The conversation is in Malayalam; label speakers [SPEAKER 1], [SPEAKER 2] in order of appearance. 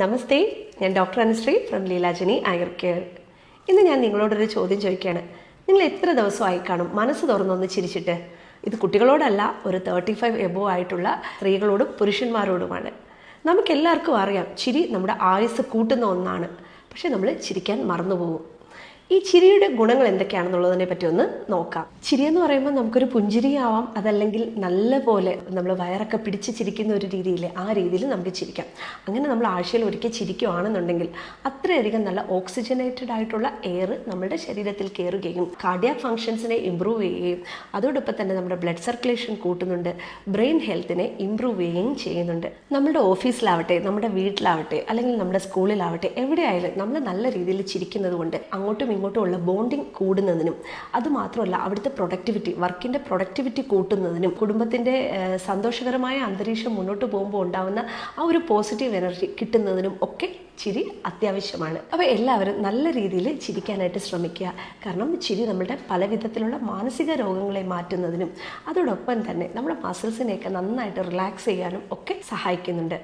[SPEAKER 1] നമസ്തേ ഞാൻ doctor Anushree from Leelajani Ayur care ഇന്ന് ഞാൻ നിങ്ങളോടൊരു ചോദ്യം ചോദിക്കുകയാണ്. നിങ്ങൾ എത്ര ദിവസമായി കാണും? മനസ്സ് തുറന്നൊന്ന് ചിരിച്ചിട്ട്. ഇത് കുട്ടികളോടല്ല ഒരു തേർട്ടി ഫൈവ് എബോ ആയിട്ടുള്ള സ്ത്രീകളോടും പുരുഷന്മാരോടുമാണ്. നമുക്കെല്ലാവർക്കും അറിയാം ചിരി നമ്മുടെ ആയുസ് കൂട്ടുന്ന ഒന്നാണ്. പക്ഷെ നമ്മൾ ചിരിക്കാൻ മറന്നുപോകും. ഈ ചിരിയുടെ ഗുണങ്ങൾ എന്തൊക്കെയാണെന്നുള്ളതിനെ പറ്റി ഒന്ന് നോക്കാം. ചിരി എന്ന് പറയുമ്പോൾ നമുക്കൊരു പുഞ്ചിരിയാവാം അതല്ലെങ്കിൽ നല്ല പോലെ നമ്മൾ വയറൊക്കെ പിടിച്ച് ചിരിക്കുന്ന ഒരു രീതിയിൽ ആ രീതിയിൽ നമുക്ക് ചിരിക്കാം. അങ്ങനെ നമ്മൾ ആഴ്ചയിൽ ഒരിക്കൽ ചിരിക്കുകയാണെന്നുണ്ടെങ്കിൽ അത്രയധികം നല്ല ഓക്സിജനേറ്റഡ് ആയിട്ടുള്ള എയർ നമ്മുടെ ശരീരത്തിൽ കയറുകയും കാർഡിയാക് ഫങ്ഷൻസിനെ ഇമ്പ്രൂവ് ചെയ്യുകയും അതോടൊപ്പം തന്നെ നമ്മുടെ ബ്ലഡ് സർക്കുലേഷൻ കൂട്ടുന്നുണ്ട് ബ്രെയിൻ ഹെൽത്തിനെ ഇമ്പ്രൂവ് ചെയ്യുകയും ചെയ്യുന്നുണ്ട്. നമ്മുടെ ഓഫീസിലാവട്ടെ നമ്മുടെ വീട്ടിലാവട്ടെ അല്ലെങ്കിൽ നമ്മുടെ സ്കൂളിലാവട്ടെ എവിടെയായാലും നമ്മൾ നല്ല രീതിയിൽ ചിരിക്കുന്നത് കൊണ്ട് അങ്ങോട്ടും ഇങ്ങോട്ടും ഉള്ള ബോണ്ടിങ് കൂടുന്നതിനും അതുമാത്രമല്ല അവിടുത്തെ പ്രൊഡക്ടിവിറ്റി വർക്കിന്റെ പ്രൊഡക്ടിവിറ്റി കൂട്ടുന്നതിനും കുടുംബത്തിന്റെ സന്തോഷകരമായ അന്തരീക്ഷം മുന്നോട്ട് പോകുമ്പോൾ ഉണ്ടാകുന്ന ആ ഒരു പോസിറ്റീവ് എനർജി കിട്ടുന്നതിനും ഒക്കെ ചിരി അത്യാവശ്യമാണ്. അപ്പോൾ എല്ലാവരും നല്ല രീതിയിൽ ചിരിക്കാനായിട്ട് ശ്രമിക്കുക. കാരണം ചിരി നമ്മുടെ പല വിധത്തിലുള്ള മാനസിക രോഗങ്ങളെ മാറ്റുന്നതിനും അതോടൊപ്പം തന്നെ നമ്മുടെ മസിൽസിനെയൊക്കെ നന്നായിട്ട് റിലാക്സ് ചെയ്യാനും ഒക്കെ സഹായിക്കുന്നുണ്ട്.